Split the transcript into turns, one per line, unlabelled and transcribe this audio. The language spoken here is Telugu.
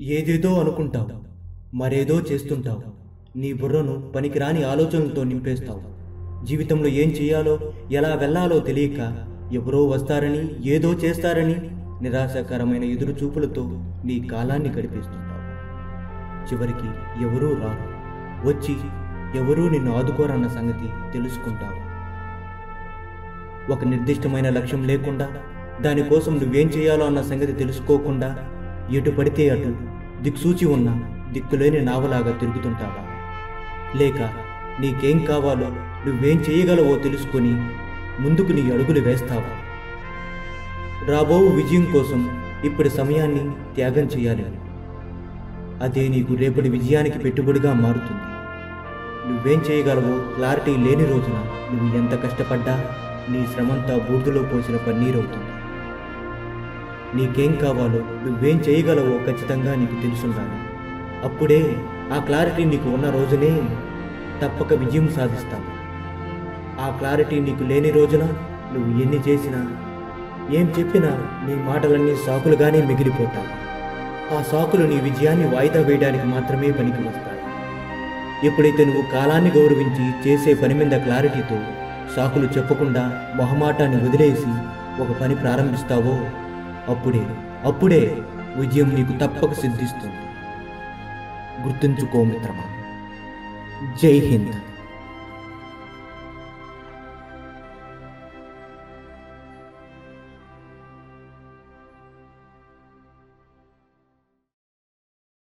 ఏదేదో అనుకుంటావు మరేదో చేస్తుంటావు. నీ బుర్రను పనికిరాని ఆలోచనలతో నింపేస్తావు. జీవితంలో ఏం చేయాలో ఎలా వెళ్ళాలో తెలియక ఎవరో వస్తారని ఏదో చేస్తారని నిరాశకరమైన ఎదురు చూపులతో నీ కాలాన్ని గడిపేస్తుంటావు. చివరికి ఎవరూ రారు. వచ్చి ఎవరూ నిన్ను ఆదుకోరన్న సంగతి తెలుసుకుంటావు. ఒక నిర్దిష్టమైన లక్ష్యం లేకుండా దానికోసం నువ్వేం చేయాలో అన్న సంగతి తెలుసుకోకుండా ఎటు పడితే అటు దిక్సూచి ఉన్న దిక్కులేని నావలాగా తిరుగుతుంటావా? లేక నీకేం కావాలో నువ్వేం చేయగలవో తెలుసుకొని ముందుకు నీ అడుగులు వేస్తావా? రాబో విజయం కోసం ఇప్పటి సమయాన్ని త్యాగం చేయాలి. అదే నీకు రేపటి విజయానికి పెట్టుబడిగా మారుతుంది. నువ్వేం చేయగలవో క్లారిటీ లేని రోజున నువ్వు ఎంత కష్టపడ్డా నీ శ్రమంతా బూర్దులో పోసిన పన్నీరవుతుంది. నీకేం కావాలో నువ్వేం చేయగలవో ఖచ్చితంగా నీకు తెలుసున్నాను అప్పుడే ఆ క్లారిటీ నీకు ఉన్న రోజునే తప్పక విజయం సాధిస్తావు ఆ క్లారిటీ నీకు లేని రోజున నువ్వు ఎన్ని చేసినా ఏం చెప్పినా నీ మాటలన్నీ సాకులుగానే మిగిలిపోతావు ఆ సాకులు నీ విజయాన్ని వాయిదా వేయడానికి మాత్రమే పనికి వస్తాయి ఎప్పుడైతే నువ్వు కాలాన్ని గౌరవించి చేసే పని మీద క్లారిటీతో సాకులు చెప్పకుండా మొహమాటాన్ని వదిలేసి ఒక పని ప్రారంభిస్తావో అప్పుడే అప్పుడే విజయం నీకు తప్పక సిద్ధిస్తుంది. గుర్తుంచుకో మిత్రమా. జై హింద్.